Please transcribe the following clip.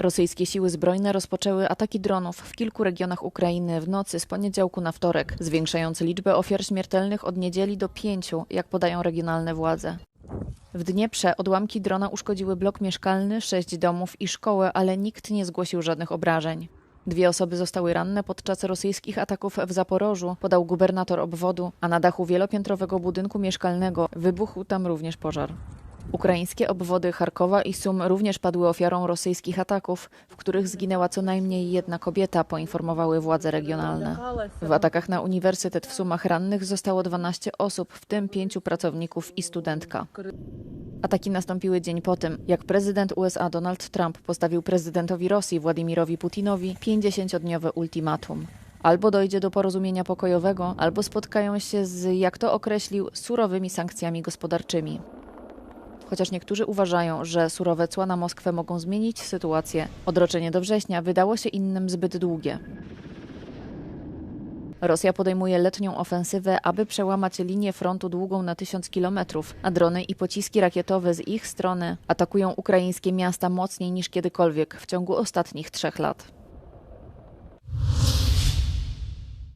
Rosyjskie siły zbrojne rozpoczęły ataki dronów w kilku regionach Ukrainy w nocy z poniedziałku na wtorek, zwiększając liczbę ofiar śmiertelnych od niedzieli do pięciu, jak podają regionalne władze. W Dnieprze odłamki drona uszkodziły blok mieszkalny, sześć domów i szkołę, ale nikt nie zgłosił żadnych obrażeń. Dwie osoby zostały ranne podczas rosyjskich ataków w Zaporożu, podał gubernator obwodu, a na dachu wielopiętrowego budynku mieszkalnego wybuchł tam również pożar. Ukraińskie obwody Charkowa i Sum również padły ofiarą rosyjskich ataków, w których zginęła co najmniej jedna kobieta, poinformowały władze regionalne. W atakach na uniwersytet w Sumach rannych zostało 12 osób, w tym pięciu pracowników i studentka. Ataki nastąpiły dzień po tym, jak prezydent USA Donald Trump postawił prezydentowi Rosji Władimirowi Putinowi 50-dniowe ultimatum. Albo dojdzie do porozumienia pokojowego, albo spotkają się z, jak to określił, surowymi sankcjami gospodarczymi. Chociaż niektórzy uważają, że surowe cła na Moskwę mogą zmienić sytuację, odroczenie do września wydało się innym zbyt długie. Rosja podejmuje letnią ofensywę, aby przełamać linię frontu długą na tysiąc kilometrów, a drony i pociski rakietowe z ich strony atakują ukraińskie miasta mocniej niż kiedykolwiek w ciągu ostatnich trzech lat.